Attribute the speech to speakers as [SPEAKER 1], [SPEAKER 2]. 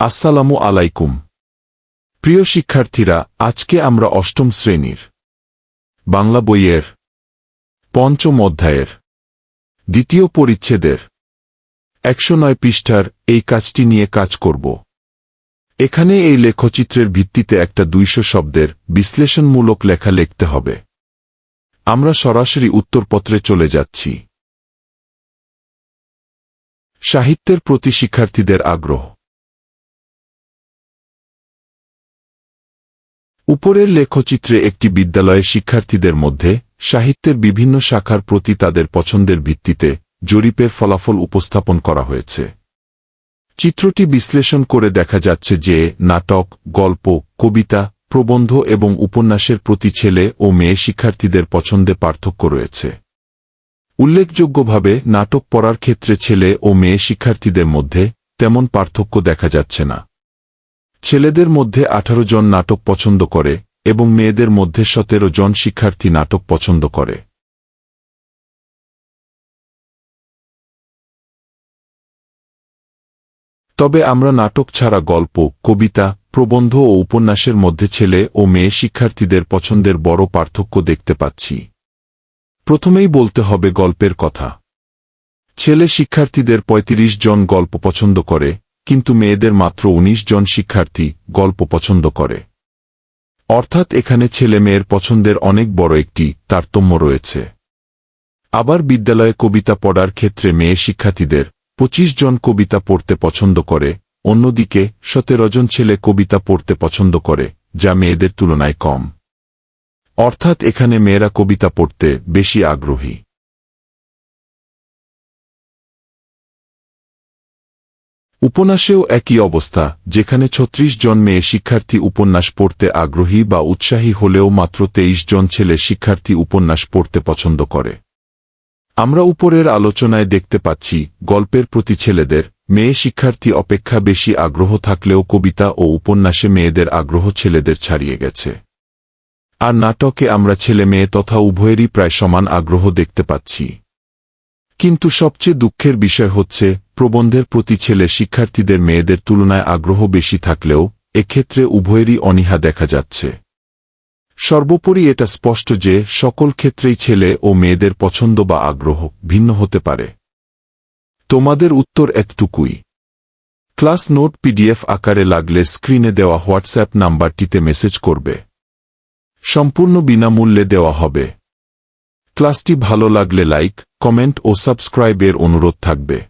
[SPEAKER 1] আসসালামু আলাইকুম। প্রিয় শিক্ষার্থীরা, আজকে আমরা অষ্টম শ্রেণির বাংলা বইয়ের পঞ্চম অধ্যায়ের দ্বিতীয় পরিচ্ছেদের একশো নয় পৃষ্ঠার এই কাজটি নিয়ে কাজ করব। এখানে এই লেখচিত্রের ভিত্তিতে একটা দুইশো শব্দের বিশ্লেষণমূলক লেখা লিখতে হবে। আমরা সরাসরি উত্তরপত্রে চলে যাচ্ছি। সাহিত্যের প্রতি শিক্ষার্থীদের আগ্রহ। উপরের লেখচিত্রে একটি বিদ্যালয়ের শিক্ষার্থীদের মধ্যে সাহিত্যের বিভিন্ন শাখার প্রতি তাদের পছন্দের ভিত্তিতে জরিপের ফলাফল উপস্থাপন করা হয়েছে। চিত্রটি বিশ্লেষণ করে দেখা যাচ্ছে যে নাটক, গল্প, কবিতা, প্রবন্ধ এবং উপন্যাসের প্রতি ছেলে ও মেয়ে শিক্ষার্থীদের পছন্দে পার্থক্য রয়েছে। উল্লেখযোগ্যভাবে নাটক পড়ার ক্ষেত্রে ছেলে ও মেয়ে শিক্ষার্থীদের মধ্যে তেমন পার্থক্য দেখা যাচ্ছে না। ছেলেদের মধ্যে আঠারো জন নাটক পছন্দ করে এবং মেয়েদের মধ্যে সতেরো জন শিক্ষার্থী নাটক পছন্দ করে। তবে আমরা নাটক ছাড়া গল্প, কবিতা, প্রবন্ধ ও উপন্যাসের মধ্যে ছেলে ও মেয়ে শিক্ষার্থীদের পছন্দের বড় পার্থক্য দেখতে পাচ্ছি। প্রথমেই বলতে হবে গল্পের কথা। ছেলে শিক্ষার্থীদের ৩৫ জন গল্প পছন্দ করে কিন্তু মেয়েদের মাত্র ১৯ জন শিক্ষার্থী গল্প পছন্দ করে। অর্থাৎ এখানে ছেলে মেয়ের পছন্দের অনেক বড় একটি তারতম্য রয়েছে। আবার বিদ্যালয়ে কবিতা পড়ার ক্ষেত্রে মেয়ে শিক্ষার্থীদের ২৫ জন কবিতা পড়তে পছন্দ করে, অন্যদিকে সতেরো জন ছেলে কবিতা পড়তে পছন্দ করে, যা মেয়েদের তুলনায় কম। অর্থাৎ এখানে মেয়েরা কবিতা পড়তে বেশি আগ্রহী। উপন্যাসেও একই অবস্থা, যেখানে ছত্রিশ জন মেয়ে শিক্ষার্থী উপন্যাস পড়তে আগ্রহী বা উৎসাহী হলেও মাত্র তেইশ জন ছেলে শিক্ষার্থী উপন্যাস পড়তে পছন্দ করে। আমরা উপরের আলোচনায় দেখতে পাচ্ছি, গল্পের প্রতি ছেলেদের, মেয়ে শিক্ষার্থী অপেক্ষা বেশি আগ্রহ থাকলেও কবিতা ও উপন্যাসে মেয়েদের আগ্রহ ছেলেদের ছাড়িয়ে গেছে। আর নাটকে আমরা ছেলে মেয়ে তথা উভয়েরই প্রায় সমান আগ্রহ দেখতে পাচ্ছি। কিন্তু সবচেয়ে দুঃখের বিষয় হচ্ছে প্রবন্ধের প্রতি ছেলে শিক্ষার্থীদের মেয়েদের তুলনায় আগ্রহ বেশি থাকলেও, এক্ষেত্রে উভয়েরই অনীহা দেখা যাচ্ছে। সর্বোপরি এটা স্পষ্ট যে, সকল ক্ষেত্রেই ছেলে ও মেয়েদের পছন্দ বা আগ্রহ ভিন্ন হতে পারে। তোমাদের উত্তর একটুকুই। ক্লাস নোট পিডিএফ আকারে লাগলে স্ক্রিনে দেওয়া হোয়াটসঅ্যাপ নাম্বারটিতে মেসেজ করবে। সম্পূর্ণ বিনামূল্যে দেওয়া হবে। ক্লাসটি ভালো লাগলে লাইক, কমেন্ট ও সাবস্ক্রাইবের অনুরোধ থাকবে।